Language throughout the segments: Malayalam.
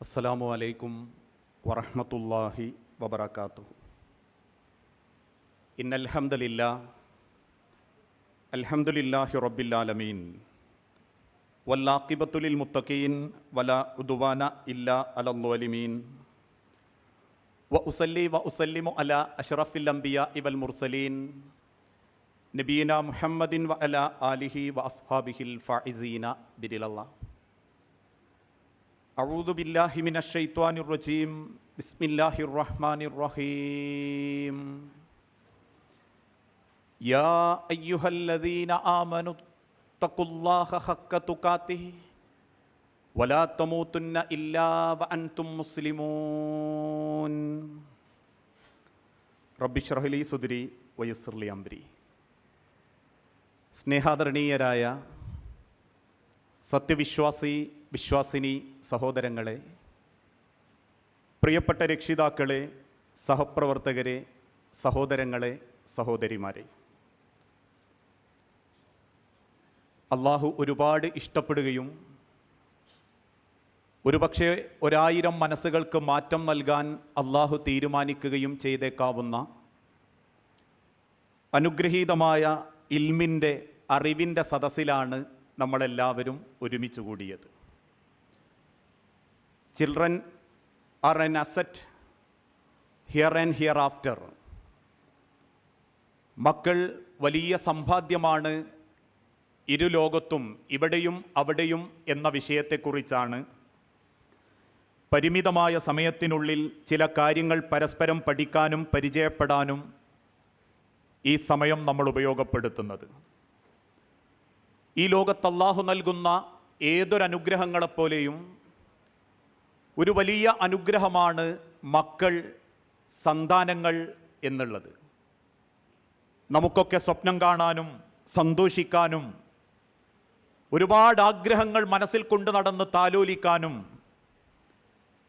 അസ്സലാമു അലൈക്കും വറഹ്മത്തുള്ളാഹി വബറകാതുഹു ഇന്നൽ ഹംദലില്ലാ അൽഹംദുലില്ലാഹി റബ്ബിൽ ആലമീൻ വല്ലാഖിബത്തു ലിൽ മുത്തഖീൻ വലാ ഉദ്വാന ഇല്ലാ അലൽ ളാലിമീൻ വ ഉസല്ലി വ ഉസല്ലിമു അലാ അഷ്റഫിൽ അംബിയാ വൽ മുർസലീൻ നബീന മുഹമ്മദിൻ വ അലാ ആലിഹി വ അസ്ഹാബിഹിൽ ഫായിസീന ബിരിലല്ലാഹ് أعوذ بالله من الشيطان الرجيم بسم الله الرحمن الرحيم يا أيها الذين آمنوا اتقوا الله حق تقاته ولا تموتن إلا وأنتم مسلمون رب اشرح لي صدري ويسر لي أمري സ്നേഹാദരണീയരായ സത്യവിശ്വാസി വിശ്വാസിനി സഹോദരങ്ങളെ പ്രിയപ്പെട്ട രക്ഷിതാക്കളെ സഹപ്രവർത്തകരെ സഹോദരങ്ങളെ സഹോദരിമാരെ. അള്ളാഹു ഒരുപാട് ഇഷ്ടപ്പെടുകയും ഒരുപക്ഷെ ഒരായിരം മനസ്സുകൾക്ക് മാറ്റം നൽകാൻ അള്ളാഹു തീരുമാനിക്കുകയും ചെയ്തേക്കാവുന്ന അനുഗ്രഹീതമായ ഇൽമിന്റെ അറിവിന്റെ സദസ്സിലാണ് നമ്മളെല്ലാവരും ഒരുമിച്ച് കൂടിയത്. Children are an asset here and hereafter മക്കൾ വലിയ സമ്പാദ്യമാണ് ഇരു ലോകത്തും ഇവിടെയും അവിടെയും എന്ന വിഷയത്തെക്കുറിച്ചാണ്. പരിമിതമായ സമയത്തിനുള്ളിൽ ചില കാര്യങ്ങൾ പരസ്പരം പഠിക്കാനും പരിചയപ്പെടാനും ഈ സമയം നമ്മൾ ഉപയോഗപ്പെടുത്തുന്നത്. ഈ ലോകത്ത് നൽകുന്ന ഏതൊരനുഗ്രഹങ്ങളെപ്പോലെയും ഒരു വലിയ അനുഗ്രഹമാണ് മക്കൾ സന്താനങ്ങൾ എന്നുള്ളത്. നമുക്കൊക്കെ സ്വപ്നം കാണാനും സന്തോഷിക്കാനും ഒരുപാട് ആഗ്രഹങ്ങൾ മനസ്സിൽ കൊണ്ടു നടന്ന് താലോലിക്കാനും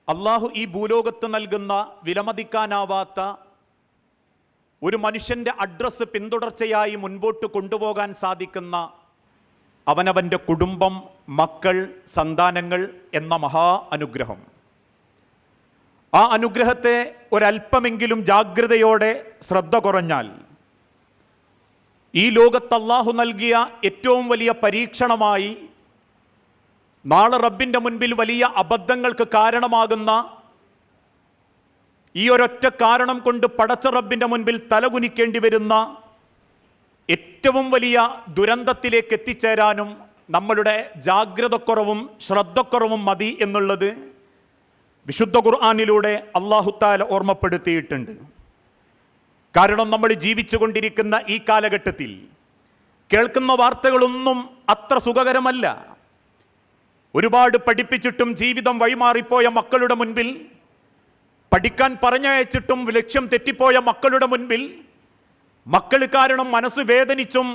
അള്ളാഹു ഈ ഭൂലോകത്ത് നൽകുന്ന വിലമതിക്കാനാവാത്ത ഒരു മനുഷ്യന്റെ അഡ്രസ്സ് പിന്തുടർച്ചയായി മുൻപോട്ട് കൊണ്ടുപോകാൻ സാധിക്കുന്ന അവനവന്റെ കുടുംബം മക്കൾ സന്താനങ്ങൾ എന്ന മഹാ അനുഗ്രഹം. ആ അനുഗ്രഹത്തെ ഒരല്പമെങ്കിലും ജാഗ്രതയോടെ ശ്രദ്ധ കുറഞ്ഞാൽ ഈ ലോകത്ത് അള്ളാഹു നൽകിയ ഏറ്റവും വലിയ പരീക്ഷണമായി നാളെ റബ്ബിന്റെ മുൻപിൽ വലിയ അബദ്ധങ്ങൾക്ക് കാരണമാകുന്ന ഈ ഒരൊറ്റ കാരണം കൊണ്ട് പടച്ച റബ്ബിന്റെ മുൻപിൽ തലകുനിക്കേണ്ടി വരുന്ന ഏറ്റവും വലിയ ദുരന്തത്തിലേക്ക് എത്തിച്ചേരാനും നമ്മളുടെ ജാഗ്രതക്കുറവും ശ്രദ്ധക്കുറവും മതി എന്നുള്ളത് വിശുദ്ധ ഖുർആാനിലൂടെ അള്ളാഹുത്താല ഓർമ്മപ്പെടുത്തിയിട്ടുണ്ട്. കാരണം നമ്മൾ ജീവിച്ചു കൊണ്ടിരിക്കുന്ന ഈ കാലഘട്ടത്തിൽ കേൾക്കുന്ന വാർത്തകളൊന്നും അത്ര സുഖകരമല്ല. ഒരുപാട് പഠിപ്പിച്ചിട്ടും ജീവിതം വഴിമാറിപ്പോയ മക്കളുടെ മുൻപിൽ പഠിക്കാൻ പറഞ്ഞയച്ചിട്ടും ലക്ഷ്യം തെറ്റിപ്പോയ മക്കളുടെ മുൻപിൽ മക്കൾ കാരണം മനസ്സ് വേദനിച്ചും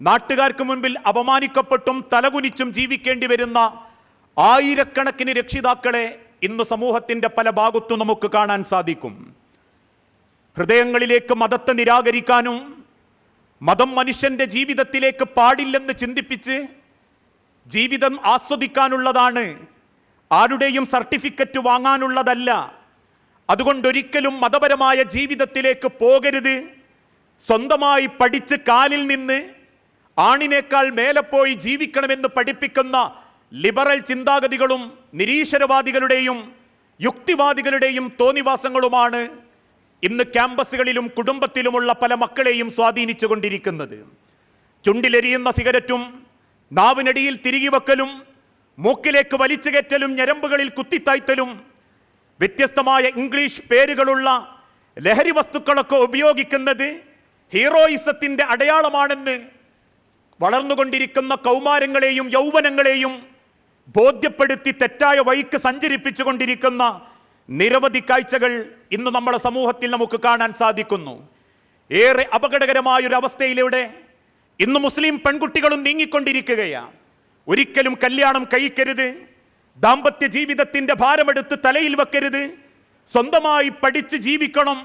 നാട്ടുകാർക്ക് മുൻപിൽ അപമാനിക്കപ്പെട്ടും തലകുനിച്ചും ജീവിക്കേണ്ടി വരുന്ന ആയിരക്കണക്കിന് രക്ഷിതാക്കളെ ഇന്ന് സമൂഹത്തിന്റെ പല ഭാഗത്തും നമുക്ക് കാണാൻ സാധിക്കും. ഹൃദയങ്ങളിലേക്ക് മതത്തെ നിരാകരിക്കാനും മതം മനുഷ്യന്റെ ജീവിതത്തിലേക്ക് പാടില്ലെന്ന് ചിന്തിപ്പിച്ച് ജീവിതം ആസ്വദിക്കാനുള്ളതാണ്. ആരുടെയും സർട്ടിഫിക്കറ്റ് വാങ്ങാനുള്ളതല്ല. അതുകൊണ്ടൊരിക്കലും മതപരമായ ജീവിതത്തിലേക്ക് പോകരുത്. സ്വന്തമായി പഠിച്ച് കാലിൽ നിന്ന് ആണിനേക്കാൾ മേലെ പോയി ജീവിക്കണമെന്ന് പഠിപ്പിക്കുന്ന ലിബറൽ ചിന്താഗതികളും നിരീശ്വരവാദികളുടെയും യുക്തിവാദികളുടെയും തോന്നിവാസങ്ങളുമാണ് ഇന്ന് ക്യാമ്പസുകളിലും കുടുംബത്തിലുമുള്ള പല മക്കളെയും സ്വാധീനിച്ചു കൊണ്ടിരിക്കുന്നത് ചുണ്ടിലെരിയുന്ന സിഗരറ്റും നാവിനടിയിൽ തിരികെ വെക്കലും മൂക്കിലേക്ക് വലിച്ചു കയറ്റലും ഞരമ്പുകളിൽ കുത്തിത്തായ്ത്തലും വ്യത്യസ്തമായ ഇംഗ്ലീഷ് പേരുകളുള്ള ലഹരി വസ്തുക്കളൊക്കെ ഉപയോഗിക്കുന്നത് ഹീറോയിസത്തിന്റെ അടയാളമാണെന്ന് വളർന്നുകൊണ്ടിരിക്കുന്ന കൗമാരങ്ങളെയും യൗവനങ്ങളെയും ബോധ്യപ്പെടുത്തി തെറ്റായ വഴിക്ക് സഞ്ചരിപ്പിച്ചു കൊണ്ടിരിക്കുന്ന നിരവധി കാഴ്ചകൾ ഇന്ന് നമ്മുടെ സമൂഹത്തിൽ നമുക്ക് കാണാൻ സാധിക്കുന്നു. ഏറെ അപകടകരമായ ഒരു അവസ്ഥയിലൂടെ ഇന്ന് മുസ്ലിം പെൺകുട്ടികളും നീങ്ങിക്കൊണ്ടിരിക്കുകയാണ്. ഒരിക്കലും കല്യാണം കഴിക്കരുത്. ദാമ്പത്യ ജീവിതത്തിന്റെ ഭാരമെടുത്ത് തലയിൽ വെക്കരുത്. സ്വന്തമായി പഠിച്ച് ജീവിക്കണം.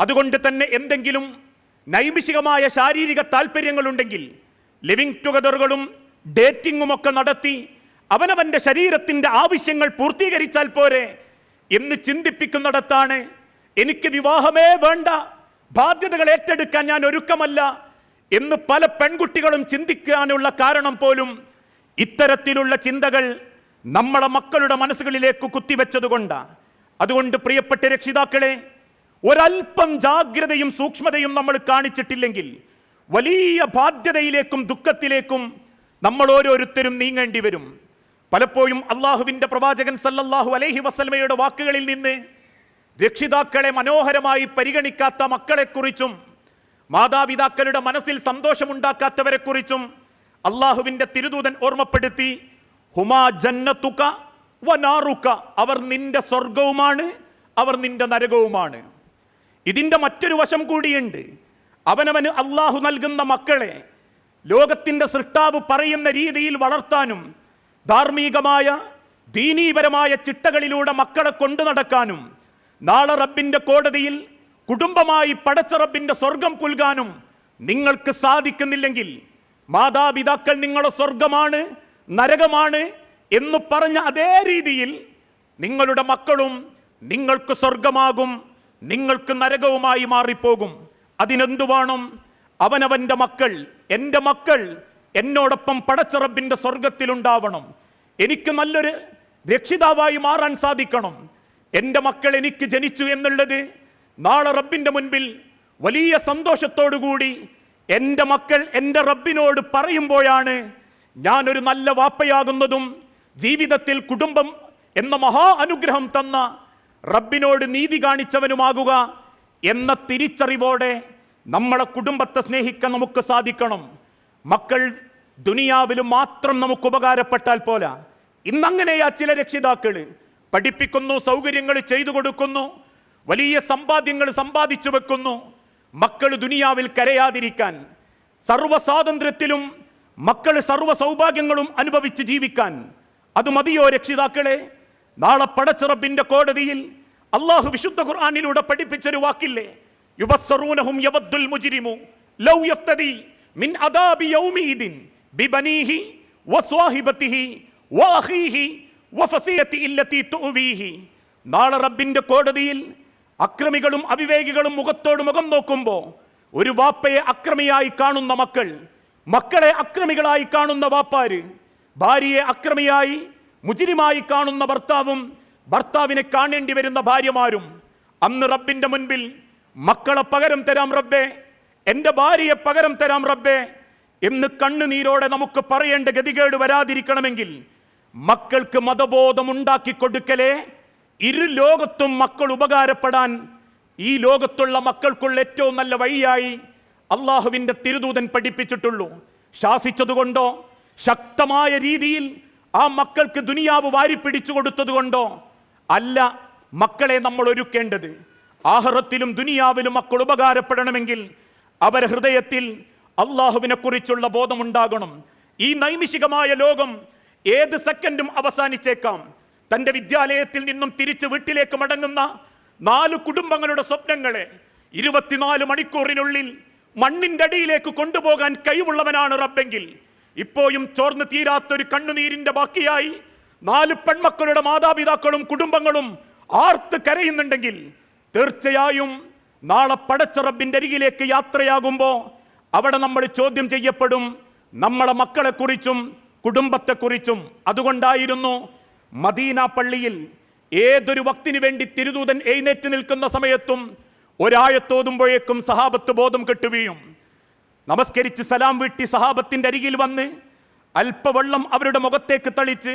അതുകൊണ്ട് തന്നെ എന്തെങ്കിലും നൈമിഷികമായ ശാരീരിക താല്പര്യങ്ങളുണ്ടെങ്കിൽ ലിവിങ് ടുഗദറുകളും ഡേറ്റിങ്ങും ഒക്കെ നടത്തി അവനവന്റെ ശരീരത്തിന്റെ ആവശ്യങ്ങൾ പൂർത്തീകരിച്ചാൽ പോരെ എന്ന് ചിന്തിപ്പിക്കുന്നിടത്താണ് എനിക്ക് വിവാഹമേ വേണ്ട ബാധ്യതകൾ ഏറ്റെടുക്കാൻ ഞാൻ ഒരുക്കമല്ല എന്ന് പല പെൺകുട്ടികളും ചിന്തിക്കാനുള്ള കാരണം പോലും ഇത്തരത്തിലുള്ള ചിന്തകൾ നമ്മളെ മക്കളുടെ മനസ്സുകളിലേക്ക് കുത്തിവെച്ചതുകൊണ്ടാണ് അതുകൊണ്ട് പ്രിയപ്പെട്ട രക്ഷിതാക്കളെ ഒരൽപ്പം ജാഗ്രതയും സൂക്ഷ്മതയും നമ്മൾ കാണിച്ചിട്ടില്ലെങ്കിൽ വലിയ ബാധ്യതയിലേക്കും ദുഃഖത്തിലേക്കും നമ്മൾ ഓരോരുത്തരും നീങ്ങേണ്ടി വരും. പലപ്പോഴും അള്ളാഹുവിന്റെ പ്രവാചകൻ സല്ലല്ലാഹു അലൈഹി വസല്ലമയുടെ വാക്കുകളിൽ നിന്ന് രക്ഷിതാക്കളെ മനോഹരമായി പരിഗണിക്കാത്ത മക്കളെക്കുറിച്ചും മാതാപിതാക്കളുടെ മനസ്സിൽ സന്തോഷമുണ്ടാക്കാത്തവരെക്കുറിച്ചും അള്ളാഹുവിന്റെ തിരുദൂതൻ ഓർമ്മപ്പെടുത്തി ഹുമാ ജന്നത്തുക വനാറുക അവർ നിന്റെ സ്വർഗവുമാണ് അവർ നിന്റെ നരകവുമാണ്. ഇതിന്റെ മറ്റൊരു വശം കൂടിയുണ്ട് അവനവന് അള്ളാഹു നൽകുന്ന മക്കളെ ലോകത്തിന്റെ സൃഷ്ടാവ് പറയുന്ന രീതിയിൽ വളർത്താനും ധാർമ്മികമായ ദീനീപരമായ ചിട്ടകളിലൂടെ മക്കളെ കൊണ്ടു നടക്കാനും നാളെ റബ്ബിന്റെ കോടതിയിൽ കുടുംബമായി പടച്ച റബ്ബിന്റെ സ്വർഗം പുൽകാനും നിങ്ങൾക്ക് സാധിക്കുന്നില്ലെങ്കിൽ മാതാപിതാക്കൾ നിങ്ങളുടെ സ്വർഗമാണ് നരകമാണ് എന്ന് പറഞ്ഞ അതേ രീതിയിൽ നിങ്ങളുടെ മക്കളും നിങ്ങൾക്ക് സ്വർഗമാകും നിങ്ങൾക്ക് നരകവുമായി മാറിപ്പോകും. അതിനെന്തു വേണം? അവനവന്റെ മക്കൾ എന്റെ മക്കൾ എന്നോടൊപ്പം പടച്ചറബിന്റെ സ്വർഗത്തിലുണ്ടാവണം എനിക്ക് നല്ലൊരു രക്ഷിതാവായി മാറാൻ സാധിക്കണം. എന്റെ മക്കൾ എനിക്ക് ജനിച്ചു എന്നുള്ളത് നാളെ റബ്ബിന്റെ മുൻപിൽ വലിയ സന്തോഷത്തോടുകൂടി എന്റെ മക്കൾ എന്റെ റബ്ബിനോട് പറയുമ്പോഴാണ് ഞാനൊരു നല്ല വാപ്പയാകുന്നതും ജീവിതത്തിൽ കുടുംബം എന്ന മഹാ അനുഗ്രഹം തന്ന റബ്ബിനോട് നീതി കാണിച്ചവനുമാകുക എന്ന തിരിച്ചറിവോടെ നമ്മളെ കുടുംബത്തെ സ്നേഹിക്കാൻ നമുക്ക് സാധിക്കണം. മക്കൾ ദുനിയാവിലും മാത്രം നമുക്ക് ഉപകാരപ്പെട്ടാൽ പോരാ. ഇന്നങ്ങനെയാ ചില രക്ഷിതാക്കൾ പഠിപ്പിക്കുന്നു സൗകര്യങ്ങൾ ചെയ്തു കൊടുക്കുന്നു വലിയ സമ്പാദ്യങ്ങൾ സമ്പാദിച്ചു വെക്കുന്നു. മക്കൾ ദുനിയാവിൽ കരയാതിരിക്കാൻ സർവ സ്വാതന്ത്ര്യത്തിലും മക്കൾ സർവ സൗഭാഗ്യങ്ങളും അനുഭവിച്ച് ജീവിക്കാൻ. അത് മതിയോ രക്ഷിതാക്കളെ? നാളെ പടച്ചിറപ്പിന്റെ കോടതിയിൽ അള്ളാഹു വിശുദ്ധ ഖുർആാനിലൂടെ പഠിപ്പിച്ചൊരു വാക്കില്ലേ? യുബസ്സറൂനഹും യവദ്ദുൽ ലൗ യഫ്തദി മിൻ അദാബി ബിബനീഹി നാളെ റബ്ബിന്റെ കോടതിയിൽ അക്രമികളും അവിവേകികളും മുഖത്തോട് മുഖം നോക്കുമ്പോൾ ഒരു വാപ്പയെ അക്രമിയായി കാണുന്ന മക്കൾ മക്കളെ അക്രമികളായി കാണുന്ന വാപ്പാര് ഭാര്യയെ അക്രമിയായി മുജിരിമായി കാണുന്ന ഭർത്താവും ഭർത്താവിനെ കാണേണ്ടി വരുന്ന ഭാര്യമാരും അന്ന് റബ്ബിന്റെ മുൻപിൽ മക്കളെ പകരം തരാം റബ്ബേ എന്റെ ഭാര്യയെ പകരം തരാം റബ്ബേ എന്ന് കണ്ണുനീരോടെ നമുക്ക് പറയേണ്ട ഗതികേട് വരാതിരിക്കണമെങ്കിൽ മക്കൾക്ക് മതബോധം ഉണ്ടാക്കി കൊടുക്കലേ? ഇരു ലോകത്തും മക്കൾ ഉപകാരപ്പെടാൻ ഈ ലോകത്തുള്ള മക്കൾക്കുള്ള ഏറ്റവും നല്ല വഴിയായി അള്ളാഹുവിന്റെ തിരുദൂതൻ പഠിപ്പിച്ചിട്ടുള്ളൂ. ശാസിച്ചതുകൊണ്ടോ? ശക്തമായ രീതിയിൽ ആ മക്കൾക്ക് ദുനിയാവ് വാരിപ്പിടിച്ചു കൊടുത്തതുകൊണ്ടോ? അല്ല മക്കളെ നമ്മൾ ഒരുക്കേണ്ടത്. ആഹ്റത്തിലും ദുനിയാവിലും മക്കൾ ഉപകാരപ്പെടണമെങ്കിൽ അവർ ഹൃദയത്തിൽ അള്ളാഹുവിനെ കുറിച്ചുള്ള ബോധമുണ്ടാകണം. ഈ നൈമിഷികമായ ലോകം ഏത് സെക്കൻഡും അവസാനിച്ചേക്കാം. തന്റെ വിദ്യാലയത്തിൽ നിന്നും തിരിച്ച് വീട്ടിലേക്ക് മടങ്ങുന്ന നാല് കുടുംബങ്ങളുടെ സ്വപ്നങ്ങളെ ഇരുപത്തിനാല് മണിക്കൂറിനുള്ളിൽ മണ്ണിന്റെ അടിയിലേക്ക് കൊണ്ടുപോകാൻ കഴിവുള്ളവനാണ് റബ്ബെങ്കിൽ. ഇപ്പോഴും ചോർന്ന് തീരാത്തൊരു കണ്ണുനീരിന്റെ ബാക്കിയായി നാല് പെൺമക്കളുടെ മാതാപിതാക്കളും കുടുംബങ്ങളും ആർത്ത് കരയുന്നുണ്ടെങ്കിൽ തീർച്ചയായും നാളെ പടച്ച റബ്ബിന്റെ അരികിലേക്ക് യാത്രയാകുമ്പോൾ അവിടെ നമ്മൾ ചോദ്യം ചെയ്യപ്പെടും നമ്മളെ മക്കളെക്കുറിച്ചും കുടുംബത്തെക്കുറിച്ചും അതുകൊണ്ടായിരുന്നു മദീന പള്ളിയിൽ ഏതൊരു വക്തിനു വേണ്ടി തിരുദൂതൻ എഴുന്നേറ്റ് നിൽക്കുന്ന സമയത്തും ഒരാഴത്തോതുമ്പോഴേക്കും സഹാബത്ത് ബോധം കെട്ടുവീഴും. നമസ്കരിച്ച് സലാം വീട്ടി സഹാബത്തിന്റെ അരികിൽ വന്ന് അല്പവെള്ളം അവരുടെ മുഖത്തേക്ക് തളിച്ച്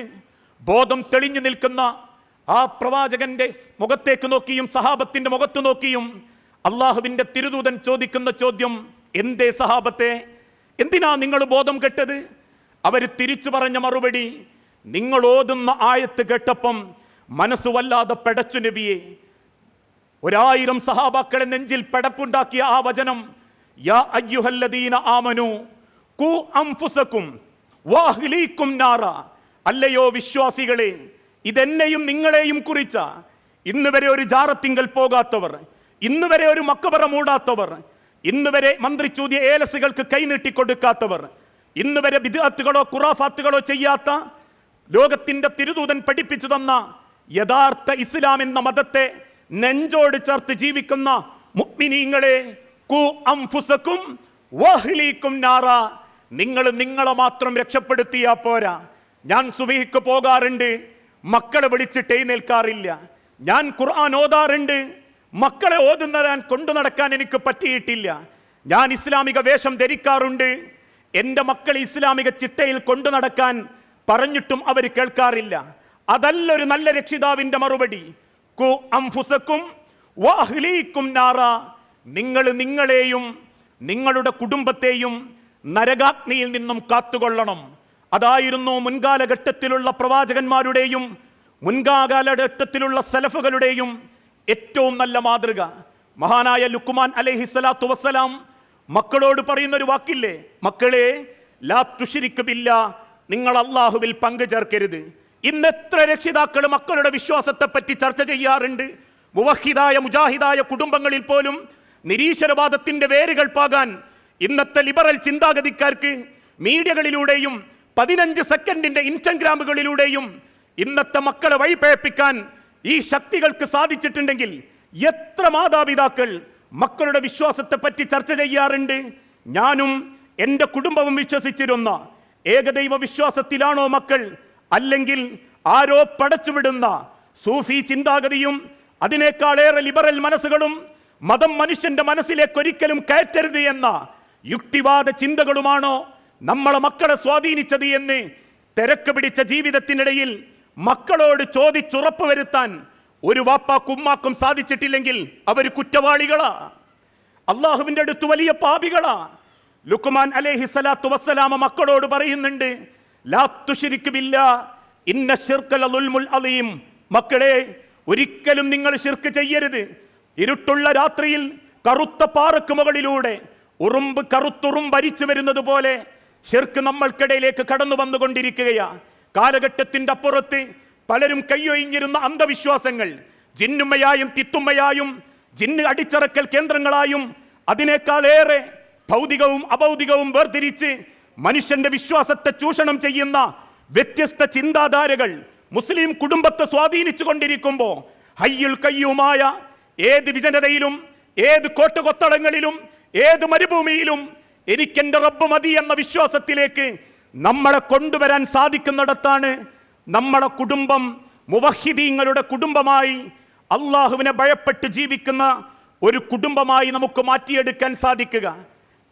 ബോധം തെളിഞ്ഞു നിൽക്കുന്ന ആ പ്രവാചകന്റെ മുഖത്തേക്ക് നോക്കിയും സഹാബത്തിന്റെ മുഖത്ത് നോക്കിയും അള്ളാഹുവിന്റെ തിരുദൂതൻ ചോദിക്കുന്ന ചോദ്യം എന്തേ സഹാബത്തെ? എന്തിനാ നിങ്ങൾ ബോധം കെട്ടത്? അവർ തിരിച്ചു പറഞ്ഞ മറുപടി നിങ്ങൾ ഓതുന്ന ആയത്ത് കേട്ടപ്പം മനസ്സ് വല്ലാതെ പെടച്ചു നബിയെ. ഒരായിരം സഹാബാക്കളെ നെഞ്ചിൽ പെടപ്പുണ്ടാക്കിയ ആ വചനം യാ അയ്യുഹല്ലദീന ആമനു കു അംഫുസക്കും വാഹ്ലീക്കും നാറ. അല്ലയോ വിശ്വാസികളെ ഇതെന്നെയും നിങ്ങളെയും കുറിച്ച ഇന്ന് വരെ ഒരു ജാറത്തിങ്കൽ പോകാത്തവർ ഇന്ന് വരെ ഒരു മക്കബറ മൂടാത്തവർ ഇന്ന് വരെ മന്ത്രിച്ചൂതിയ ഏലസുകൾക്ക് കൈനീട്ടി കൊടുക്കാത്തവർ ഇന്ന് വരെ വിദ്യാർത്ഥികളോ ഖുറാഫാത്തുകളോ ചെയ്യാത്ത ലോകത്തിന്റെ തിരുദൂതൻ പഠിപ്പിച്ചു തന്ന യഥാർത്ഥ ഇസ്ലാം എന്ന മതത്തെ നെഞ്ചോട് ചേർത്ത് ജീവിക്കുന്ന മുഗ്മിനീങ്ങളെ കു അംഫുസക്കും വഹ്ലീക്കും നാറ. നിങ്ങൾ നിങ്ങളെ മാത്രം രക്ഷപ്പെടുത്തിയാ പോരാ. ഞാൻ സുബിഹിക്ക് പോകാറുണ്ട് മക്കളെ വിളിച്ചിട്ട് എഴുന്നേൽക്കാറില്ല. ഞാൻ ഖുർആൻ ഓതാറുണ്ട് മക്കളെ ഓതുന്നത് ഞാൻ കൊണ്ടു നടക്കാൻ എനിക്ക് പറ്റിയിട്ടില്ല. ഞാൻ ഇസ്ലാമിക വേഷം ധരിക്കാറുണ്ട് എന്റെ മക്കൾ ഇസ്ലാമിക ചിട്ടയിൽ കൊണ്ടു നടക്കാൻ പറഞ്ഞിട്ടും അവർ കേൾക്കാറില്ല. അതല്ല ഒരു നല്ല രക്ഷിതാവിന്റെ മറുപടി. കു അംഫുസക്കും വാഹ്ലീക്കും നാറ. നിങ്ങൾ നിങ്ങളെയും നിങ്ങളുടെ കുടുംബത്തെയും നരകാഗ്നിയിൽ നിന്നും കാത്തുകൊള്ളണം. അതായിരുന്നു മുൻകാലഘട്ടത്തിലുള്ള പ്രവാചകന്മാരുടെയും മുൻകാലഘട്ടത്തിലുള്ള സലഫുകളുടെയും ഏറ്റവും നല്ല മാതൃക. മഹാനായ ലുക്കുമാൻ അലഹിസ്സലാത്തു വസ്സലാം മക്കളോട് പറയുന്ന ഒരു വാക്കില്ലേ? മക്കളെ ലാ തുഷിരിക്കുമില്ല നിങ്ങൾ അള്ളാഹുവിൽ പങ്കു ചേർക്കരുത്. ഇന്ന് എത്ര രക്ഷിതാക്കൾ മക്കളുടെ വിശ്വാസത്തെ പറ്റി ചർച്ച ചെയ്യാറുണ്ട്? മുവഹിദായ മുജാഹിദായ കുടുംബങ്ങളിൽ പോലും നിരീശ്വരവാദത്തിന്റെ വേരുകൾ പാകാൻ ഇന്നത്തെ ലിബറൽ ചിന്താഗതിക്കാർക്ക് മീഡിയകളിലൂടെയും പതിനഞ്ച് സെക്കൻഡിന്റെ ഇൻസ്റ്റഗ്രാമുകളിലൂടെയും ഇന്നത്തെ മക്കളെ വഴിപഴപ്പിക്കാൻ ഈ ശക്തികൾക്ക് സാധിച്ചിട്ടുണ്ടെങ്കിൽ എത്ര മാതാപിതാക്കൾ മക്കളുടെ വിശ്വാസത്തെ പറ്റി ചർച്ച ചെയ്യാറുണ്ട്. ഞാനും എന്റെ കുടുംബവും വിശ്വസിച്ചിരുന്ന ഏകദൈവ വിശ്വാസത്തിലാണോ മക്കൾ? അല്ലെങ്കിൽ ആരോ പടച്ചുവിടുന്ന സൂഫി ചിന്താഗതിയും അതിനേക്കാളേറെ ലിബറൽ മനസ്സുകളും മതം മനുഷ്യന്റെ മനസ്സിലേക്ക് ഒരിക്കലും കയറ്റരുത് എന്ന യുക്തിവാദ ചിന്തകളുമാണോ നമ്മളെ മക്കളെ സ്വാധീനിച്ചത് എന്ന് തിരക്ക് പിടിച്ച ജീവിതത്തിനിടയിൽ മക്കളോട് ചോദിച്ചുറപ്പ് വരുത്താൻ ഒരു വാപ്പാക്കും ഉമ്മാക്കും സാധിച്ചിട്ടില്ലെങ്കിൽ അവർ കുറ്റവാളികളാ. അള്ളാഹുവിന്റെ അടുത്ത് വലിയ പാപികളാ. ലുക്കുമാൻ അലേഹി സ്വലാത്തു വസ്സലാമ മക്കളോട് പറയുന്നുണ്ട് ഇന്ന അലീം മക്കളെ ഒരിക്കലും നിങ്ങൾ ശിർക്ക് ചെയ്യരുത്. ഇരുട്ടുള്ള രാത്രിയിൽ കറുത്ത പാറക്ക് മുകളിലൂടെ ഉറുമ്പ് കറുത്തുറും വരിച്ചു വരുന്നത് പോലെ ശിർക്ക് നമ്മൾക്കിടയിലേക്ക് കടന്നു വന്നുകൊണ്ടിരിക്കുകയാ കാലഘട്ടത്തിന്റെ അപ്പുറത്ത് പലരും കൈയൊഴിഞ്ഞിരുന്ന അന്ധവിശ്വാസങ്ങൾ ജിന്നുമ്മയായും തിത്തുമ്മയായും ജിന്ന് അടിച്ചറക്കൽ കേന്ദ്രങ്ങളായും അതിനേക്കാൾ ഏറെ ഭൗതികവും അഭൗതികവും വേർതിരിച്ച് മനുഷ്യന്റെ വിശ്വാസത്തെ ചൂഷണം ചെയ്യുന്ന വ്യത്യസ്ത ചിന്താധാരകൾ മുസ്ലിം കുടുംബത്തെ സ്വാധീനിച്ചു കൊണ്ടിരിക്കുമ്പോൾ ഹയ്യുൽ കയ്യുമായ ഏത് വിജനതയിലും ഏത് കോട്ടകൊത്തളങ്ങളിലും ഏത് മരുഭൂമിയിലും എനിക്കെന്റെ റബ്ബ് മതി എന്ന വിശ്വാസത്തിലേക്ക് നമ്മളെ കൊണ്ടുവരാൻ സാധിക്കുന്നിടത്താണ് നമ്മളെ കുടുംബം മുവഹിദീങ്ങളുടെ കുടുംബമായി അള്ളാഹുവിനെ ഭയപ്പെട്ട് ജീവിക്കുന്ന ഒരു കുടുംബമായി നമുക്ക് മാറ്റിയെടുക്കാൻ സാധിക്കുക.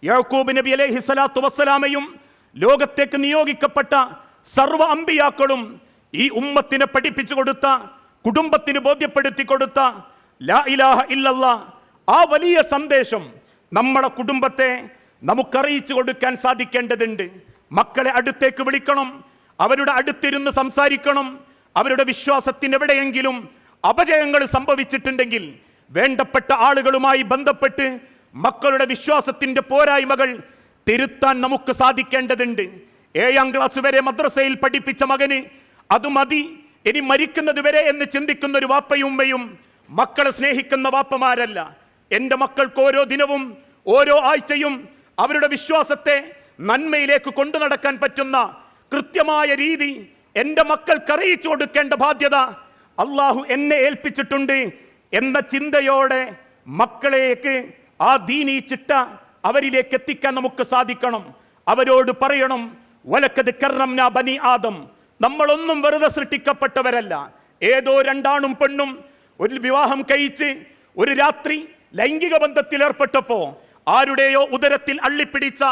യാക്കൂബ് നബി അലൈഹി സ്വലാത്തു വസ്സലാമയും ലോകത്തേക്ക് നിയോഗിക്കപ്പെട്ട സർവ അമ്പിയാക്കളും ഈ ഉമ്മത്തിനെ പഠിപ്പിച്ചു കൊടുത്ത കുടുംബത്തിന് ബോധ്യപ്പെടുത്തി കൊടുത്ത ലാ ഇലാഹ ഇല്ലല്ല ആ വലിയ സന്ദേശം നമ്മുടെ കുടുംബത്തെ നമുക്കറിയിച്ചു കൊടുക്കാൻ സാധിക്കേണ്ടതുണ്ട്. മക്കളെ അടുത്തേക്ക് വിളിക്കണം. അവരുടെ അടുത്തിരുന്ന് സംസാരിക്കണം. അവരുടെ വിശ്വാസത്തിന് എവിടെയെങ്കിലും അപജയങ്ങൾ സംഭവിച്ചിട്ടുണ്ടെങ്കിൽ വേണ്ടപ്പെട്ട ആളുകളുമായി ബന്ധപ്പെട്ട് മക്കളുടെ വിശ്വാസത്തിന്റെ പോരായ്മകൾ തിരുത്താൻ നമുക്ക് സാധിക്കേണ്ടതുണ്ട്. ഏഴാം ക്ലാസ് വരെ മദ്രസയിൽ പഠിപ്പിച്ച മകന് അത് മതി. ഇനി മരിക്കുന്നത് വരെ എന്ന് ചിന്തിക്കുന്ന ഒരു വാപ്പയുമ്മയും മക്കളെ സ്നേഹിക്കുന്ന വാപ്പമാരല്ല. എന്റെ മക്കൾക്ക് ഓരോ ദിനവും ഓരോ ആഴ്ചയും അവരുടെ വിശ്വാസത്തെ നന്മയിലേക്ക് കൊണ്ടു നടക്കാൻ പറ്റുന്ന കൃത്യമായ രീതി എന്റെ മക്കൾക്ക് അറിയിച്ചു കൊടുക്കേണ്ട ബാധ്യത അള്ളാഹു എന്നെ ഏൽപ്പിച്ചിട്ടുണ്ട് എന്ന ചിന്തയോടെ മക്കളേക്ക് ആ ദീനീ ചിട്ട അവരിലേക്ക് എത്തിക്കാൻ നമുക്ക് സാധിക്കണം. അവരോട് പറയണം വലക്കത് കർറംന ബനി ആദം. നമ്മളൊന്നും വെറുതെ സൃഷ്ടിക്കപ്പെട്ടവരല്ല. ഏതോ രണ്ടാണും പെണ്ണും ഒരു വിവാഹം കഴിച്ച് ഒരു രാത്രി ലൈംഗിക ബന്ധത്തിൽ ഏർപ്പെട്ടപ്പോ ആരുടെയോ ഉദരത്തിൽ അള്ളിപ്പിടിച്ച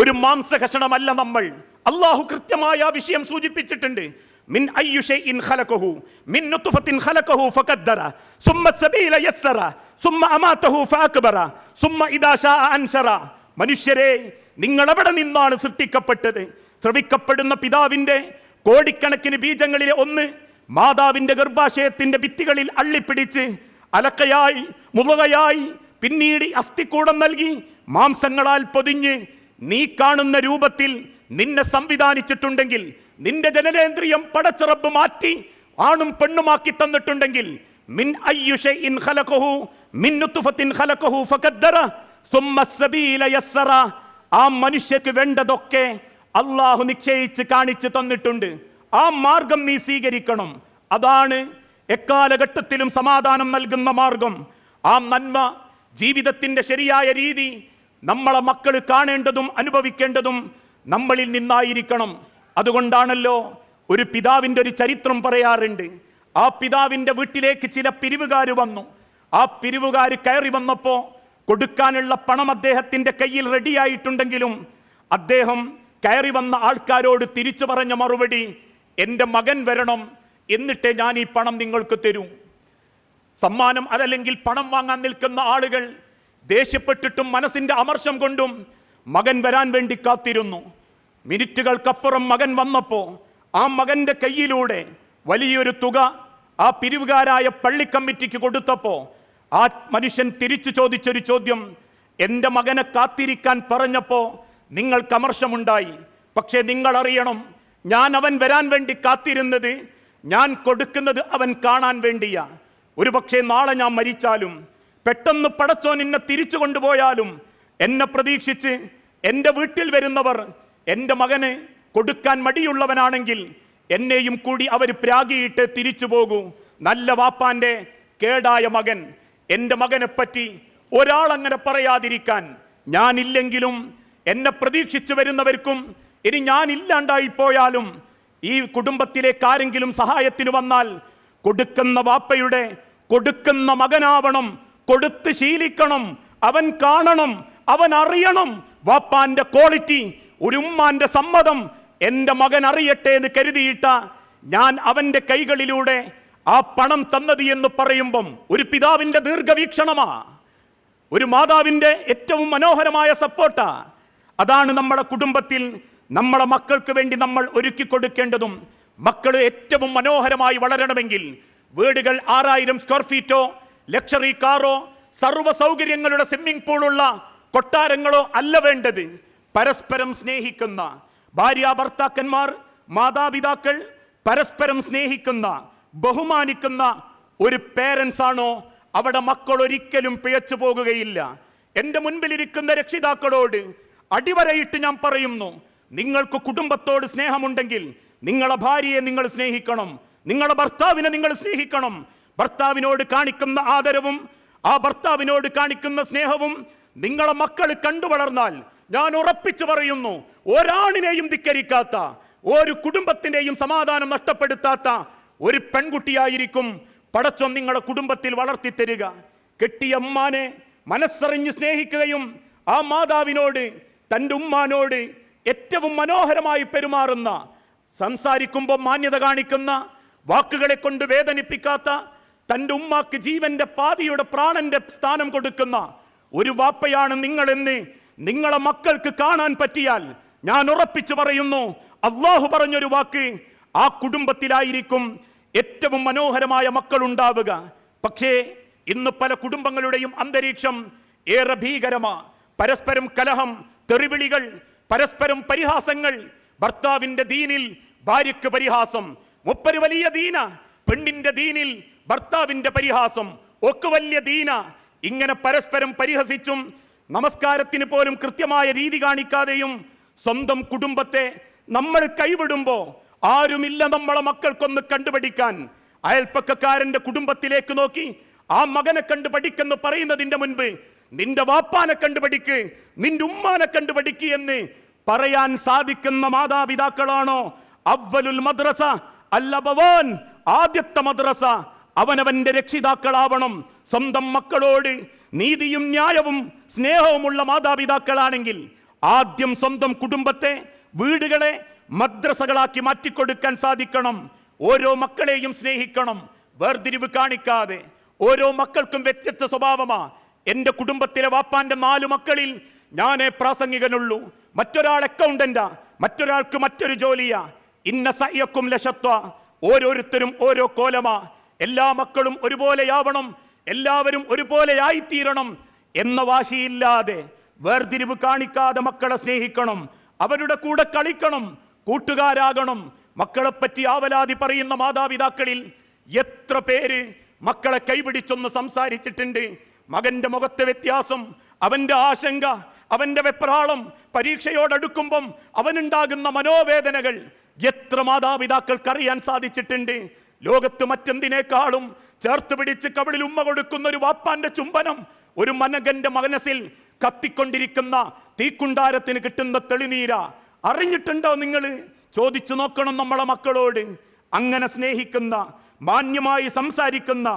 ഒരു മാംസകഷണമല്ല നമ്മൾ. അള്ളാഹു കൃത്യമായ ആ വിഷയം സൂചിപ്പിച്ചിട്ടുണ്ട്. മിൻ ഷൈഇൻ ഖലഖഹു മിൻ നുത്ഫത്തിൻ ഖലഖഹു ഫഖദ്ദറ സുമ്മ സബീല യസ്സറ സുമ്മ അമാതഹു ഫഅക്ബറ സുമ്മ ഇദാ ശാഅ അൻശറ മനുഷ്യരെ നിങ്ങൾ എവിടെ നിന്നാണ് സൃഷ്ടിക്കപ്പെട്ടത്? ശ്രവിക്കപ്പെടുന്ന പിതാവിന്റെ കോടിക്കണക്കിന് ബീജങ്ങളിലെ ഒന്ന് മാതാവിന്റെ ഗർഭാശയത്തിന്റെ ഭിത്തികളിൽ അള്ളിപ്പിടിച്ച് അലക്കയായി മുളകയായി പിന്നീട് അസ്ഥിക്കൂടം നൽകി മാംസങ്ങളാൽ പൊതിഞ്ഞ് നീ കാണുന്ന രൂപത്തിൽ നിന്നെ സംവിധാനിച്ചിട്ടുണ്ടെങ്കിൽ നിന്റെ ജനനേന്ദ്രിയം പടച്ചിറപ്പ് മാറ്റി ആണും പെണ്ണുമാക്കി തന്നിട്ടുണ്ടെങ്കിൽ മിൻ ഷൈഇൻ ഖലഖഹു മിൻ ഖലഖഹു ഫഖദ്ദറ സുമ്മ സബീല യസ്സറ. ആ മനുഷ്യക്ക് വേണ്ടതൊക്കെ അള്ളാഹു നിശ്ചയിച്ച് കാണിച്ചു തന്നിട്ടുണ്ട്. ആ മാർഗം നീ സ്വീകരിക്കണം. അതാണ് എക്കാലഘട്ടത്തിലും സമാധാനം നൽകുന്ന മാർഗം. ആ നന്മ ജീവിതത്തിന്റെ ശരിയായ രീതി നമ്മളെ മക്കൾ കാണേണ്ടതും അനുഭവിക്കേണ്ടതും നമ്മളിൽ നിന്നായിരിക്കണം. അതുകൊണ്ടാണല്ലോ ഒരു പിതാവിന്റെ ഒരു ചരിത്രം പറയാറുണ്ട്. ആ പിതാവിന്റെ വീട്ടിലേക്ക് ചില പിരിവുകാർ വന്നു. ആ പിരിവുകാർ കയറി വന്നപ്പോൾ കൊടുക്കാനുള്ള പണം അദ്ദേഹത്തിന്റെ കയ്യിൽ റെഡിയായിട്ടുണ്ടെങ്കിലും അദ്ദേഹം കയറി വന്ന ആൾക്കാരോട് തിരിച്ചു പറഞ്ഞ മറുപടി എന്റെ മകൻ വരണം എന്നിട്ടേ ഞാൻ ഈ പണം നിങ്ങൾക്ക് തരൂ. സമ്മാനം അതല്ലെങ്കിൽ പണം വാങ്ങാൻ നിൽക്കുന്ന ആളുകൾ ദേഷ്യപ്പെട്ടിട്ടും മനസ്സിന്റെ അമർഷം കൊണ്ടും മകൻ വരാൻ വേണ്ടി കാത്തിരുന്നു. മിനിറ്റുകൾക്കപ്പുറം മകൻ വന്നപ്പോൾ ആ മകന്റെ കയ്യിലൂടെ വലിയൊരു തുക ആ പിരിവുകാരായ പള്ളി കമ്മിറ്റിക്ക് കൊടുത്തപ്പോൾ ആ മനുഷ്യൻ തിരിച്ചു ചോദിച്ചൊരു ചോദ്യം എന്റെ മകനെ കാത്തിരിക്കാൻ പറഞ്ഞപ്പോൾ നിങ്ങൾ കമർശമുണ്ടായി പക്ഷേ നിങ്ങൾ അറിയണം ഞാൻ അവൻ വരാൻ വേണ്ടി കാത്തിരുന്നത് ഞാൻ കൊടുക്കുന്നത് അവൻ കാണാൻ വേണ്ടിയാ. ഒരു പക്ഷേ നാളെ ഞാൻ മരിച്ചാലും പെട്ടെന്ന് പടച്ചോൻ എന്നെ തിരിച്ചു കൊണ്ടുപോയാലും എന്നെ പ്രതീക്ഷിച്ച് എന്റെ വീട്ടിൽ വരുന്നവർ എന്റെ മകന് കൊടുക്കാൻ മടിയുള്ളവനാണെങ്കിൽ എന്നെയും കൂടി അവർ പ്രാഗിയിട്ട് തിരിച്ചു പോകൂ. നല്ല വാപ്പാന്റെ കേടായ മകൻ എന്റെ മകനെപ്പറ്റി ഒരാളങ്ങനെ പറയാതിരിക്കാൻ ഞാനില്ലെങ്കിലും എന്നെ പ്രതീക്ഷിച്ചു വരുന്നവർക്കും ഇനി ഞാനില്ലാണ്ടായിപ്പോയാലും ഈ കുടുംബത്തിലേക്ക് ആരെങ്കിലും സഹായത്തിന് വന്നാൽ കൊടുക്കുന്ന വാപ്പയുടെ കൊടുക്കുന്ന മകനാവണം. കൊടുത്ത് ശീലിക്കണം. അവൻ കാണണം. അവൻ അറിയണം. വാപ്പാന്റെ ക്വാളിറ്റി ഒരു ഉമ്മാന്റെ സമ്മതം എന്റെ മകൻ അറിയട്ടെ എന്ന് കരുതിയിട്ട ഞാൻ അവന്റെ കൈകളിലൂടെ ആ പണം തന്നത് എന്ന് പറയുമ്പം ഒരു പിതാവിന്റെ ദീർഘവീക്ഷണമാ. ഒരു മാതാവിന്റെ ഏറ്റവും മനോഹരമായ സപ്പോർട്ടാ. അതാണ് നമ്മുടെ കുടുംബത്തിൽ നമ്മുടെ മക്കൾക്ക് വേണ്ടി നമ്മൾ ഒരുക്കി കൊടുക്കേണ്ടതും മക്കൾ ഏറ്റവും മനോഹരമായി വളരണമെങ്കിൽ വീടുകൾ ആറായിരം സ്ക്വയർ ഫീറ്റോ ലക്ഷറി കാറോ സർവ സൗകര്യങ്ങളുടെ സ്വിമ്മിംഗ് പൂളുള്ള കൊട്ടാരങ്ങളോ അല്ല വേണ്ടത്. പരസ്പരം സ്നേഹിക്കുന്ന ഭാര്യ ഭർത്താക്കന്മാർ മാതാപിതാക്കൾ പരസ്പരം സ്നേഹിക്കുന്ന ബഹുമാനിക്കുന്ന ഒരു പേരൻസ് ആണോ അവിടെ മക്കൾ ഒരിക്കലും പിഴച്ചു പോകുകയില്ല. എന്റെ മുൻപിലിരിക്കുന്ന രക്ഷിതാക്കളോട് അടിവരയിട്ട് ഞാൻ പറയുന്നു നിങ്ങൾക്ക് കുടുംബത്തോട് സ്നേഹമുണ്ടെങ്കിൽ നിങ്ങളെ ഭാര്യയെ നിങ്ങൾ സ്നേഹിക്കണം നിങ്ങളെ ഭർത്താവിനെ നിങ്ങൾ സ്നേഹിക്കണം. ഭർത്താവിനോട് കാണിക്കുന്ന ആദരവും ആ ഭർത്താവിനോട് കാണിക്കുന്ന സ്നേഹവും നിങ്ങളെ മക്കൾ കണ്ടു വളർന്നാൽ ഞാൻ ഉറപ്പിച്ചു പറയുന്നു ഒരാണിനെയും ധിക്കരിക്കാത്ത ഒരു കുടുംബത്തിന്റെയും സമാധാനം നഷ്ടപ്പെടുത്താത്ത ഒരു പെൺകുട്ടിയായിരിക്കും പടച്ചം നിങ്ങളുടെ കുടുംബത്തിൽ വളർത്തി തരിക. കെട്ടിയ അമ്മാനെ മനസ്സറിഞ്ഞ് സ്നേഹിക്കുകയും ആ മാതാവിനോട് തന്റെ ഉമ്മാനോട് ഏറ്റവും മനോഹരമായി പെരുമാറുന്ന സംസാരിക്കുമ്പോൾ മാന്യത കാണിക്കുന്ന വാക്കുകളെ കൊണ്ട് വേദനിപ്പിക്കാത്ത തന്റെ ഉമ്മാക്ക് ജീവന്റെ പാതിയുടെ പ്രാണന്റെ സ്ഥാനം കൊടുക്കുന്ന ഒരു വാപ്പയാണ് നിങ്ങളെന്ന് നിങ്ങളെ മക്കൾക്ക് കാണാൻ പറ്റിയാൽ ഞാൻ ഉറപ്പിച്ചു പറയുന്നു അള്ളാഹു പറഞ്ഞൊരു വാക്ക് ആ കുടുംബത്തിലായിരിക്കും ഏറ്റവും മനോഹരമായ മക്കൾ ഉണ്ടാവുക. പക്ഷേ ഇന്ന് പല കുടുംബങ്ങളുടെയും അന്തരീക്ഷം ഏറെ ഭീകരമാ. പരസ്പരം കലഹം തെറിവിളികൾ പരസ്പരം പരിഹാസങ്ങൾ ഭർത്താവിന്റെ ദീനിൽ ഭാര്യയ്ക്ക് പരിഹാസം മുപ്പര് വലിയ ദീന പെണ്ണിന്റെ ദീനിൽ ഭർത്താവിന്റെ പരിഹാസം ഒക്കെ വലിയ ദീന. ഇങ്ങനെ പരസ്പരം പരിഹസിച്ചും നമസ്കാരത്തിന് പോലും കൃത്യമായ രീതി കാണിക്കാതെയും സ്വന്തം കുടുംബത്തെ നമ്മൾ കൈവിടുമ്പോൾ ആരുമില്ല നമ്മളെ മക്കൾക്കൊന്ന് കണ്ടുപഠിക്കാൻ. അയൽപ്പക്കക്കാരന്റെ കുടുംബത്തിലേക്ക് നോക്കി ആ മകനെ കണ്ടു പഠിക്കെന്ന് പറയുന്നതിന്റെ മുൻപ് നിന്റെ വാപ്പാനെ കണ്ടുപഠിക്ക് നിന്റെ ഉമ്മാനെ കണ്ടുപഠിക്ക് എന്ന് പറയാൻ സാധിക്കുന്ന മാതാപിതാക്കളാണോ? അവലുൽ മദ്രസ അല്ല ഭവാൻ ആദ്യത്തെ മദ്രസ. അവനവന്റെ രക്ഷിതാക്കളാവണം സ്വന്തം മക്കളോട് നീതിയും ന്യായവും സ്നേഹവുമുള്ള മാതാപിതാക്കളാണെങ്കിൽ ആദ്യം സ്വന്തം കുടുംബത്തെ വീടുകളെ മദ്രസകളാക്കി മാറ്റിക്കൊടുക്കാൻ സാധിക്കണം. ഓരോ മക്കളെയും സ്നേഹിക്കണം. വേർതിരിവ് കാണിക്കാതെ ഓരോ മക്കൾക്കും വ്യത്യസ്ത സ്വഭാവമാ. എന്റെ കുടുംബത്തിലെ വാപ്പാന്റെ നാലു മക്കളിൽ ഞാനേ പ്രാസംഗികനുള്ളൂ. മറ്റൊരാൾ അക്കൗണ്ടന്റാ മറ്റൊരാൾക്ക് മറ്റൊരു ജോലിയാ. ഇന്ന സയ്യക്കും ലശത്വ. ഓരോരുത്തരും ഓരോ കോലമാ. എല്ലാ മക്കളും ഒരുപോലെയാവണം. എല്ലാവരും ഒരുപോലെ ഒരുപോലെയായിത്തീരണം എന്ന വാശിയില്ലാതെ വേർതിരിവ് കാണിക്കാതെ മക്കളെ സ്നേഹിക്കണം അവരുടെ കൂടെ കളിക്കണം കൂട്ടുകാരാകണം. മക്കളെപ്പറ്റി ആവലാതി പറയുന്ന മാതാപിതാക്കളിൽ എത്ര പേര് മക്കളെ കൈപിടിച്ചൊന്ന് സംസാരിച്ചിട്ടുണ്ട്. മകന്റെ മുഖത്തെ വ്യത്യാസം അവന്റെ ആശങ്ക അവന്റെ വെപ്രാളം പരീക്ഷയോടടുക്കുമ്പം അവനുണ്ടാകുന്ന മനോവേദനകൾ എത്ര മാതാപിതാക്കൾക്ക് അറിയാൻ സാധിച്ചിട്ടുണ്ട്. ലോകത്ത് മറ്റെന്തിനേക്കാളും ചേർത്ത് പിടിച്ച് കവിളിൽ ഉമ്മ കൊടുക്കുന്ന ഒരു വാപ്പാന്റെ ചുംബനം ഒരു മനകന്റെ മനസ്സിൽ കത്തിക്കൊണ്ടിരിക്കുന്ന തീക്കുണ്ടാരത്തിന് കിട്ടുന്ന തെളിനീര അറിഞ്ഞിട്ടുണ്ടോ നിങ്ങൾ? ചോദിച്ചു നോക്കണം നമ്മളെ മക്കളോട്. അങ്ങനെ സ്നേഹിക്കുന്ന മാന്യമായി സംസാരിക്കുന്ന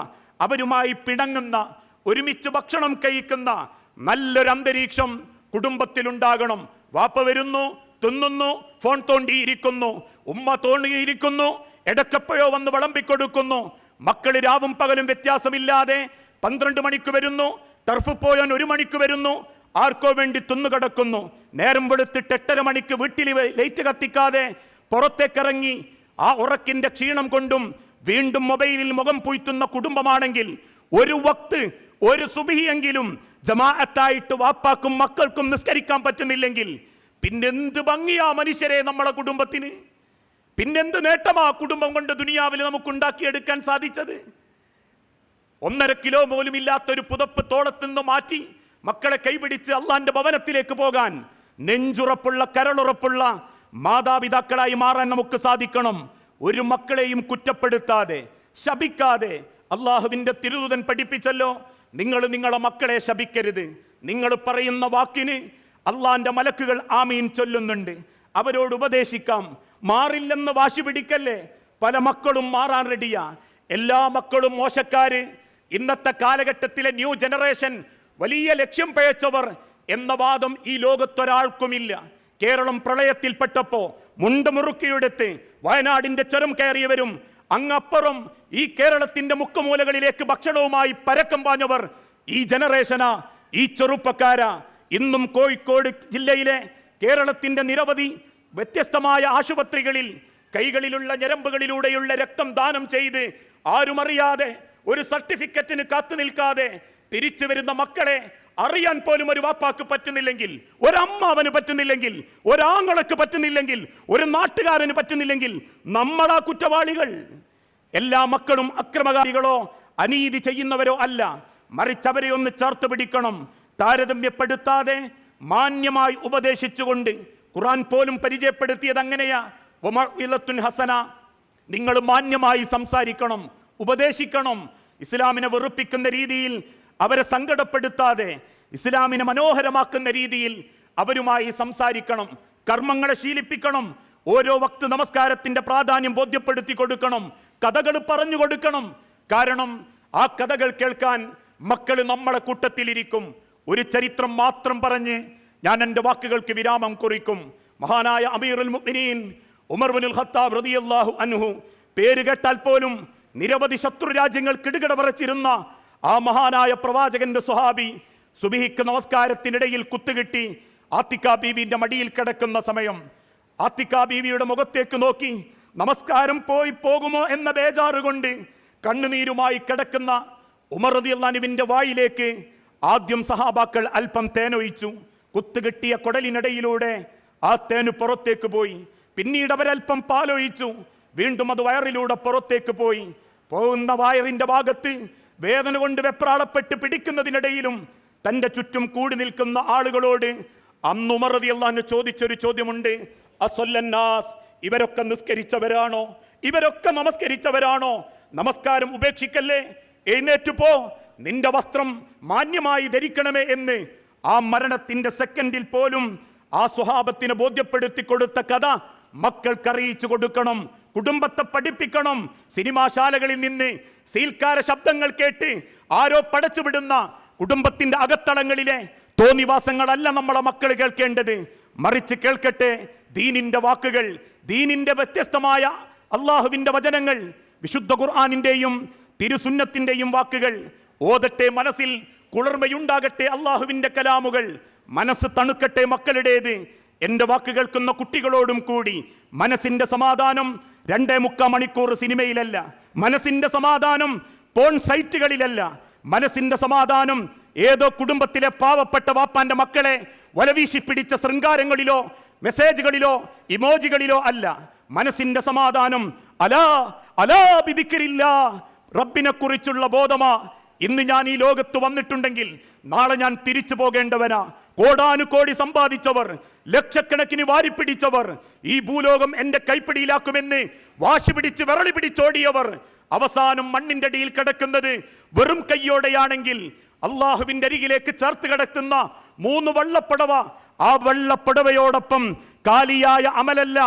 അവരുമായി പിണങ്ങുന്ന ഒരുമിച്ച് ഭക്ഷണം കഴിക്കുന്ന നല്ലൊരു അന്തരീക്ഷം കുടുംബത്തിലുണ്ടാകണം. വാപ്പ വരുന്നു തിന്നുന്നു ഫോൺ തോണ്ടിയിരിക്കുന്നു ഉമ്മ തോണ്ടിയിരിക്കുന്നു ഇടക്കപ്പോഴോ വന്ന് വിളമ്പിക്കൊടുക്കുന്നു മക്കൾ രാവും പകലും വ്യത്യാസമില്ലാതെ പന്ത്രണ്ട് മണിക്ക് വരുന്നു ടർഫ് പോയാൻ ഒരു മണിക്ക് വരുന്നു ആർക്കോ വേണ്ടി തിന്നുകിടക്കുന്നു നേരം വെളുത്തിട്ട് എട്ടര മണിക്ക് വീട്ടിൽ ലൈറ്റ് കത്തിക്കാതെ പുറത്തേക്കിറങ്ങി ആ ഉറക്കിന്റെ ക്ഷീണം കൊണ്ടും വീണ്ടും മൊബൈലിൽ മുഖം പൊയ്ത്തുന്ന കുടുംബമാണെങ്കിൽ ഒരു വക്ത് ഒരു സുബിയെങ്കിലും ജമാഅത്തായിട്ട് വാപ്പാക്കും മക്കൾക്കും നിസ്കരിക്കാൻ പറ്റുന്നില്ലെങ്കിൽ പിന്നെന്ത് ഭംഗിയാ മനുഷ്യരെ നമ്മളെ കുടുംബത്തിന്. പിന്നെന്ത് നേട്ടമാ കുടുംബം കൊണ്ട് ദുനിയാവിൽ നമുക്ക് ഉണ്ടാക്കിയെടുക്കാൻ സാധിച്ചത്? ഒന്നര കിലോ പോലും ഇല്ലാത്തൊരു പുതപ്പ് തോളത്തുനിന്ന് മാറ്റി മക്കളെ കൈപിടിച്ച് അള്ളാന്റെ ഭവനത്തിലേക്ക് പോകാൻ നെഞ്ചുറപ്പുള്ള കരളുറപ്പുള്ള മാതാപിതാക്കളായി മാറാൻ നമുക്ക് സാധിക്കണം. ഒരു മക്കളെയും കുറ്റപ്പെടുത്താതെ ശപിക്കാതെ അള്ളാഹുവിന്റെ തിരുദൂതൻ പഠിപ്പിച്ചല്ലോ. നിങ്ങൾ നിങ്ങളെ മക്കളെ ശപിക്കരുത്. നിങ്ങൾ പറയുന്ന വാക്കിന് അള്ളാന്റെ മലക്കുകൾ ആമീൻ ചൊല്ലുന്നുണ്ട്. അവരോട് ഉപദേശിക്കാം. മാറില്ലെന്ന് വാശി പിടിക്കല്ലേ? പല മക്കളും മാറാൻ റെഡിയാ. എല്ലാ മക്കളും മോശക്കാര്. ഇന്നത്തെ കാലഘട്ടത്തിലെ ന്യൂ ജനറേഷൻ വലിയ ലക്ഷ്യം പയച്ചവർ എന്ന വാദം ഈ ലോകത്തൊരാൾക്കുമില്ല. കേരളം പ്രളയത്തിൽപ്പെട്ടപ്പോ മുണ്ട് മുറുക്കിയെടുത്ത് വയനാടിന്റെ ചുരം കയറിയവരും അങ്ങപ്പുറം ഈ കേരളത്തിന്റെ മുക്കുമൂലകളിലേക്ക് ഭക്ഷണവുമായി പരക്കം പാഞ്ഞവർ ഈ ജനറേഷനാ ഈ ചെറുപ്പക്കാരാ. ഇന്നും കോഴിക്കോട് ജില്ലയിലെ കേരളത്തിന്റെ നിരവധി വ്യത്യസ്തമായ ആശുപത്രികളിൽ കൈകളിലുള്ള ഞരമ്പുകളിലൂടെയുള്ള രക്തം ദാനം ചെയ്ത് ആരുമറിയാതെ ഒരു സർട്ടിഫിക്കറ്റിന് കാത്തു നിൽക്കാതെ തിരിച്ചു വരുന്ന മക്കളെ അറിയാൻ പോലും ഒരു വാപ്പാക്ക് പറ്റുന്നില്ലെങ്കിൽ ഒരമ്മാവന് പറ്റുന്നില്ലെങ്കിൽ ഒരാങ്ങളക്ക് പറ്റുന്നില്ലെങ്കിൽ ഒരു നാട്ടുകാരന് പറ്റുന്നില്ലെങ്കിൽ നമ്മളാ കുറ്റവാളികൾ. എല്ലാ മക്കളും അക്രമകാരികളോ അനീതി ചെയ്യുന്നവരോ അല്ല. മറിച്ച് അവരെ ഒന്ന് ചേർത്ത് പിടിക്കണം. താരതമ്യപ്പെടുത്താതെ മാന്യമായി ഉപദേശിച്ചുകൊണ്ട് ഖുറാൻ പോലും പരിചയപ്പെടുത്തിയത് അങ്ങനെയാ. വമഇലത്തുൻ ഹസന. നിങ്ങൾ മാന്യമായി സംസാരിക്കണം ഉപദേശിക്കണം. ഇസ്ലാമിനെ വെറുപ്പിക്കുന്ന രീതിയിൽ അവരെ സങ്കടപ്പെടുത്താതെ ഇസ്ലാമിനെ മനോഹരമാക്കുന്ന രീതിയിൽ അവരുമായി സംസാരിക്കണം കർമ്മങ്ങളെ ശീലിപ്പിക്കണം ഓരോ വക്ത് നമസ്കാരത്തിന്റെ പ്രാധാന്യം ബോധ്യപ്പെടുത്തി കൊടുക്കണം കഥകൾ പറഞ്ഞു കൊടുക്കണം. കാരണം ആ കഥകൾ കേൾക്കാൻ മക്കൾ നമ്മളെ കൂട്ടത്തിലിരിക്കും. ഒരു ചരിത്രം മാത്രം പറഞ്ഞ് ഞാൻ എന്റെ വാക്കുകൾക്ക് വിരാമം കുറിക്കും. മഹാനായ അമീറുൽ മുഅ്മിനീൻ ഉമർ ബിനുൽ ഖത്താബ് റളിയല്ലാഹു അൻഹു പേര് കേട്ടാൽ പോലും നിരവധി ശത്രു രാജ്യങ്ങൾ കിടുകിട പറച്ചിരുന്ന ആ മഹാനായ പ്രവാചകന്റെ സ്വഹാബി സുബിഹിക്ക് നമസ്കാരത്തിനിടയിൽ കുത്തുകിട്ടി ആത്തിക്ക ബീവിന്റെ മടിയിൽ കിടക്കുന്ന സമയം. ആത്തിക്ക ബീവിയുടെ മുഖത്തേക്ക് നോക്കി നമസ്കാരം പോയി പോകുമോ എന്ന ബേജാറ് കൊണ്ട് കണ്ണുനീരുമായി കിടക്കുന്ന ഉമർ റളിയല്ലാഹുവിന്റെ വായിലേക്ക് ആദ്യം സഹാബാക്കൾ അല്പം തേനൊഴിച്ചു. കുത്തുകിട്ടിയ കൊടലിനിടയിലൂടെ ആ തേന് പുറത്തേക്ക് പോയി. പിന്നീട് അവരല്പം പാലൊഴിച്ചു. വീണ്ടും അത് വയറിലൂടെ പുറത്തേക്ക് പോയി. പോകുന്ന വയറിന്റെ ഭാഗത്ത് വേദന കൊണ്ട് വെപ്രാളപ്പെട്ട് പിടിക്കുന്നതിനിടയിലും തന്റെ ചുറ്റും കൂടി നിൽക്കുന്ന ആളുകളോട് അന്നുമറതി എല്ലാം ചോദിച്ചൊരു ചോദ്യമുണ്ട്. അസൊല്ലന്നാസ് ഇവരൊക്കെ നിസ്കരിച്ചവരാണോ? ഇവരൊക്കെ നമസ്കരിച്ചവരാണോ? നമസ്കാരം ഉപേക്ഷിക്കല്ലേ? എഴുന്നേറ്റ് പോ. നിന്റെ വസ്ത്രം മാന്യമായി ധരിക്കണമേ എന്ന് ആ മരണത്തിന്റെ സെക്കൻഡിൽ പോലും ആ സ്വഭാവത്തിന് ബോധ്യപ്പെടുത്തി കൊടുത്ത കഥ മക്കൾക്ക് അറിയിച്ചു കൊടുക്കണം കുടുംബത്തെ പഠിപ്പിക്കണം. സിനിമാശാലകളിൽ നിന്ന് സീൽക്കാര ശബ്ദങ്ങൾ കേട്ട് ആരോ പടച്ചുവിടുന്ന കുടുംബത്തിന്റെ അകത്തളങ്ങളിലെ തോന്നിവാസങ്ങളല്ല നമ്മളെ മക്കൾ കേൾക്കേണ്ടത്. മറിച്ച് കേൾക്കട്ടെ ദീനിന്റെ വാക്കുകൾ ദീനിന്റെ വ്യത്യസ്തമായ അള്ളാഹുവിന്റെ വചനങ്ങൾ വിശുദ്ധ ഖുർആാനിന്റെയും തിരുസുന്നത്തിന്റെയും വാക്കുകൾ ഓതട്ടെ മനസ്സിൽ കുളിർമയുണ്ടാകട്ടെ അള്ളാഹുവിന്റെ കലാമുകൾ. മനസ്സ് തണുക്കട്ടെ മക്കളുടേത്. എന്റെ വാക്ക് കേൾക്കുന്ന കുട്ടികളോടും കൂടി മനസ്സിന്റെ സമാധാനം രണ്ടേ മുക്കാ മണിക്കൂർ സിനിമയിലല്ല. മനസ്സിന്റെ സമാധാനം പോൺ സൈറ്റുകളിലല്ല. മനസ്സിന്റെ സമാധാനം ഏതോ കുടുംബത്തിലെ പാവപ്പെട്ട വാപ്പാന്റെ മക്കളെ വലവീശി പിടിച്ച ശൃംഗാരങ്ങളിലോ മെസ്സേജുകളിലോ ഇമോജികളിലോ അല്ല. മനസ്സിന്റെ സമാധാനം അലാ അലാ വിധിക്കരില്ല റബ്ബിനെ കുറിച്ചുള്ള ബോധമാ. ഇന്ന് ഞാൻ ഈ ലോകത്ത് വന്നിട്ടുണ്ടെങ്കിൽ നാളെ ഞാൻ തിരിച്ചു പോകേണ്ടവനാ. കോടാനുകോടി സമ്പാദിച്ചവർ ലക്ഷക്കണക്കിന് വാരിപ്പിടിച്ചവർ ഈ ഭൂലോകം എന്റെ കൈപ്പിടിയിലാക്കുമെന്ന് വാശി പിടിച്ച് വിരളി പിടിച്ചോടിയവർ. അവസാനം മണ്ണിന്റെ അടിയിൽ കിടക്കുന്നത് വെറും കൈയോടെയാണെങ്കിൽ അള്ളാഹുവിന്റെ അരികിലേക്ക് ചേർത്ത് കിടക്കുന്ന മൂന്ന് വള്ളപ്പടവ. ആ വെള്ളപ്പടവയോടൊപ്പം കാലിയായ അമലല്ല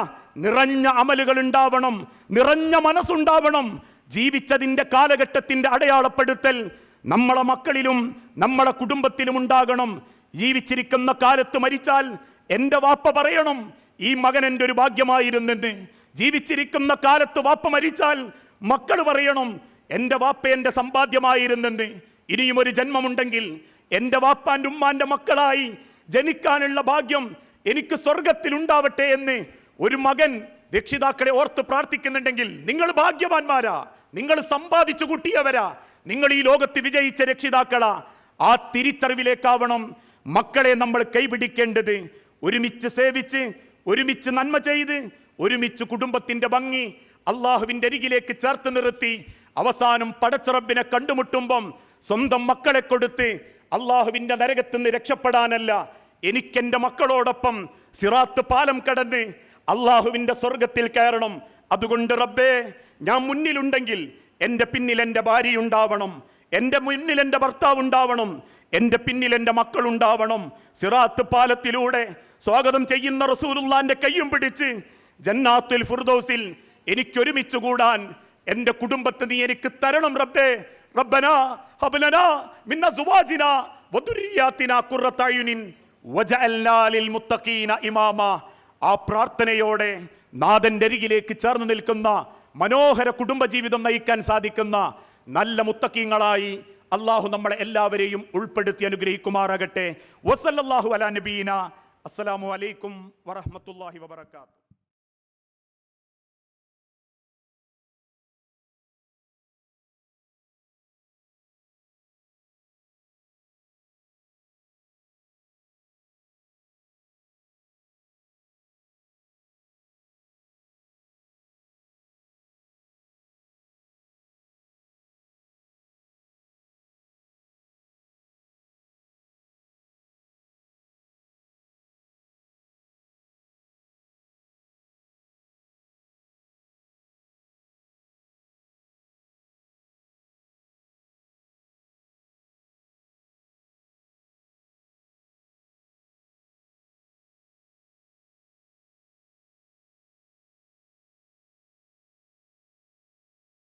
നിറഞ്ഞ അമലുകൾ ഉണ്ടാവണം നിറഞ്ഞ മനസ്സുണ്ടാവണം. ജീവിച്ചതിന്റെ കാലഘട്ടത്തിന്റെ അടയാളപ്പെടുത്തൽ നമ്മളെ മക്കളിലും നമ്മളെ കുടുംബത്തിലും ഉണ്ടാകണം. ജീവിച്ചിരിക്കുന്ന കാലത്ത് മരിച്ചാൽ എന്റെ വാപ്പ പറയണം ഈ മകൻ എന്റെ ഒരു ഭാഗ്യമായിരുന്നെന്ന്. ജീവിച്ചിരിക്കുന്ന കാലത്ത് വാപ്പ മരിച്ചാൽ മക്കൾ പറയണം എന്റെ വാപ്പ എന്റെ സമ്പാദ്യമായിരുന്നെന്ന്. ഇനിയും ഒരു ജന്മമുണ്ടെങ്കിൽ എന്റെ വാപ്പാന്റെ ഉമ്മാന്റെ മക്കളായി ജനിക്കാനുള്ള ഭാഗ്യം എനിക്ക് സ്വർഗത്തിൽ ഉണ്ടാവട്ടെ എന്ന് ഒരു മകൻ രക്ഷിതാക്കളെ ഓർത്ത് പ്രാർത്ഥിക്കുന്നുണ്ടെങ്കിൽ നിങ്ങൾ ഭാഗ്യവാന്മാരാ നിങ്ങൾ സമ്പാദിച്ചു കൂട്ടിയവരാ. നിങ്ങൾ ഈ ലോകത്ത് വിജയിച്ച രക്ഷിതാക്കളാ ആ തിരിച്ചറിവിലേക്കാവണം മക്കളെ നമ്മൾ കൈപിടിക്കേണ്ടത്. ഒരുമിച്ച് സേവിച്ച് ഒരുമിച്ച് നന്മ ചെയ്ത് ഒരുമിച്ച് കുടുംബത്തിന്റെ ഭംഗി അള്ളാഹുവിന്റെ അരികിലേക്ക് ചേർത്ത് നിർത്തി. അവസാനം പടച്ചറബിനെ കണ്ടുമുട്ടുമ്പം സ്വന്തം മക്കളെ കൊടുത്ത് അള്ളാഹുവിന്റെ നരകത്ത് നിന്ന് രക്ഷപ്പെടാനല്ല എനിക്കെന്റെ മക്കളോടൊപ്പം സിറാത്ത് പാലം കടന്ന് അള്ളാഹുവിന്റെ സ്വർഗത്തിൽ കയറണം. അതുകൊണ്ട് റബ്ബേ ഞാൻ മുന്നിലുണ്ടെങ്കിൽ എന്റെ പിന്നിൽ എന്റെ ഭാര്യ ഉണ്ടാവണം എന്റെ മുന്നിൽ എന്റെ ഭർത്താവ് ഉണ്ടാവണം എന്റെ പിന്നിൽ എന്റെ മക്കൾ ഉണ്ടാവണം സിറാത്ത് പാലത്തിലൂടെ സ്വാഗതം ചെയ്യുന്ന റസൂലുള്ളാന്റെ കയ്യും പിടിച്ച് ജന്നാത്തുൽ ഫുർദോസിൽ എനിക്കൊരുമിച്ച് കൂടാൻ എന്റെ കുടുംബത്തെ നീ എനിക്ക് തരണം റബ്ബേ. റബ്ബന ഹബ്ലന മിന്ന സുവാജിന വദുരിയാത്തിന ഖുറത്തയുനിൻ വജഅൽനാ ലിൽ മുത്തഖീന ഇമാമ. ആ പ്രാർത്ഥനയോടെ നാഥന്റെ അരികിലേക്ക് ചേർന്ന് നിൽക്കുന്ന മനോഹര കുടുംബജീവിതം നയിക്കാൻ സാധിക്കുന്ന നല്ല മുത്തക്കീങ്ങളായി അള്ളാഹു നമ്മളെ എല്ലാവരെയും ഉൾപ്പെടുത്തി അനുഗ്രഹിക്കുമാറാകട്ടെ. വസല്ലല്ലാഹു അലാ നബീന. അസ്സലാമു അലൈക്കും വറഹ്മത്തുള്ളാഹി വബറകാതുഹു.